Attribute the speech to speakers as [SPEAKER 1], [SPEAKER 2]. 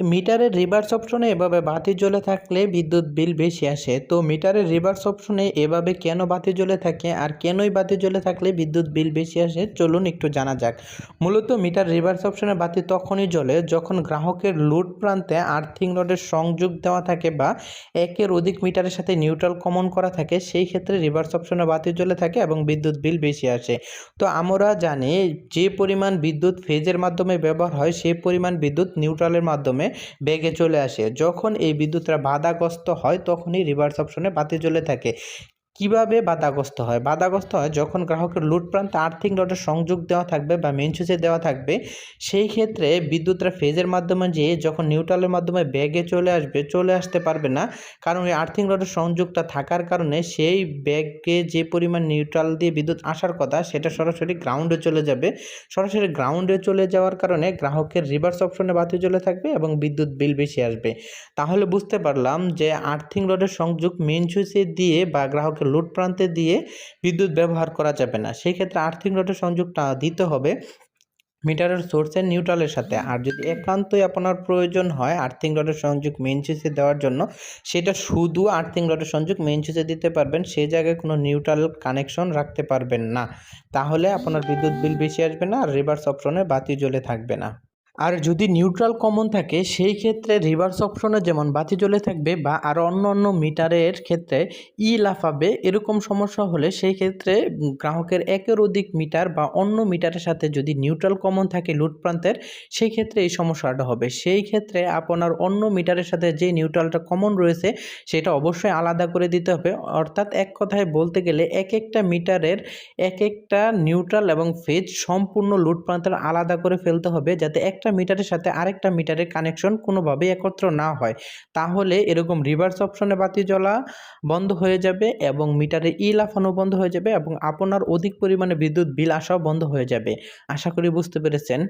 [SPEAKER 1] মিটারের রিভার্স অপশনে এভাবে বাতি জ্বলে থাকলে বিদ্যুৎ বিল বেশি আসে। তো মিটারের রিভার্স অপশনে এভাবে কেন বাতি জ্বলে থাকে আর কেনই বাতি জ্বলে থাকলে বিদ্যুৎ বিল বেশি আসে, চলুন একটু জানা যাক। মূলত মিটার রিভার্স অপশনে বাতি তখনই জ্বলে যখন গ্রাহকের লোড প্রান্তে আর্থিং রডের সংযোগ দেওয়া থাকে বা একের অধিক মিটারের সাথে নিউট্রাল কমন করা থাকে, সেই ক্ষেত্রে রিভার্স অপশনে বাতি জ্বলে থাকে এবং বিদ্যুৎ বিল বেশি আসে। তো আমরা জানি যে পরিমাণ বিদ্যুৎ ফেজের মাধ্যমে ব্যবহার হয় সেই পরিমাণ বিদ্যুৎ নিউট্রালের মাধ্যমে বেগে চলে আসে। যখন এই বিদ্যুৎটা বাধাগ্রস্ত হয় তখনই রিভার্স অপশনে বাতি জ্বলে থাকে। কীভাবে বাধাগ্রস্ত হয়? বাধাগ্রস্ত হয় যখন গ্রাহকের লুট প্রান্তে আর্থিং রডের সংযোগ দেওয়া থাকবে বা মেন সুইচে দেওয়া থাকবে। সেই ক্ষেত্রে বিদ্যুৎটা ফেজের মাধ্যমে যেয়ে যখন নিউট্রালের মাধ্যমে ব্যাগে চলে আসবে, চলে আসতে পারবে না। কারণ ওই আর্থিং রডের সংযোগটা থাকার কারণে সেই ব্যাগে যে পরিমাণ নিউট্রাল দিয়ে বিদ্যুৎ আসার কথা, সেটা সরাসরি গ্রাউন্ডে চলে যাবে। সরাসরি গ্রাউন্ডে চলে যাওয়ার কারণে গ্রাহকের রিভার্স অপশনে বাতি চলে থাকবে এবং বিদ্যুৎ বিল বেশি আসবে। তাহলে বুঝতে পারলাম যে আর্থিং রডের সংযোগ মেন সুইচে দিয়ে বা গ্রাহকের লোড প্রান্তে দিয়ে বিদ্যুৎ ব্যবহার করা যাবে না। সেই ক্ষেত্রে আর্থিং রডের সংযোগটা দিতে হবে মিটারের সোর্সের নিউট্রালের সাথে। আর যদি একান্তই আপনার প্রয়োজন হয় আর্থিং রডের সংযোগ মেন সুইচে দেওয়ার জন্য, সেটা শুধু আর্থিং রডের সংযোগ মেন সুইচে দিতে পারবেন সেই জায়গায় কোনো নিউট্রাল কানেকশন রাখতে পারবেন না। তাহলে আপনার বিদ্যুৎ বিল বেশি আসবে না আর রিভার্স অপশনে বাতি জ্বলে থাকবে না। আর যদি নিউট্রাল কমন থাকে, সেই ক্ষেত্রে রিভার্স অপশনে যেমন বাতি জ্বলে থাকবে বা আর অন্য অন্য মিটারের ক্ষেত্রে ই লাফাবে, এরকম সমস্যা হলে সেই ক্ষেত্রে গ্রাহকের একের অধিক মিটার বা অন্য মিটারের সাথে যদি নিউট্রাল কমন থাকে লুট প্রান্তের, সেই ক্ষেত্রে এই সমস্যাটা হবে। সেই ক্ষেত্রে আপনার অন্য মিটারের সাথে যে নিউট্রালটা কমন রয়েছে, সেটা অবশ্যই আলাদা করে দিতে হবে। অর্থাৎ এক কথায় বলতে গেলে, এক একটা মিটারের এক একটা নিউট্রাল এবং ফেজ সম্পূর্ণ লুট প্রান্তের আলাদা করে ফেলতে হবে, যাতে একটা মিটারের সাথে আরেকটা মিটারের কানেকশন কোনোভাবেই একত্র না হয়। তাহলে এরকম রিভার্স অপশনে বাতি জ্বলা বন্ধ হয়ে যাবে এবং মিটারে ই লাফানো বন্ধ হয়ে যাবে এবং আপনার অধিক পরিমাণে বিদ্যুৎ বিল আসাও বন্ধ হয়ে যাবে। আশা করি বুঝতে পেরেছেন।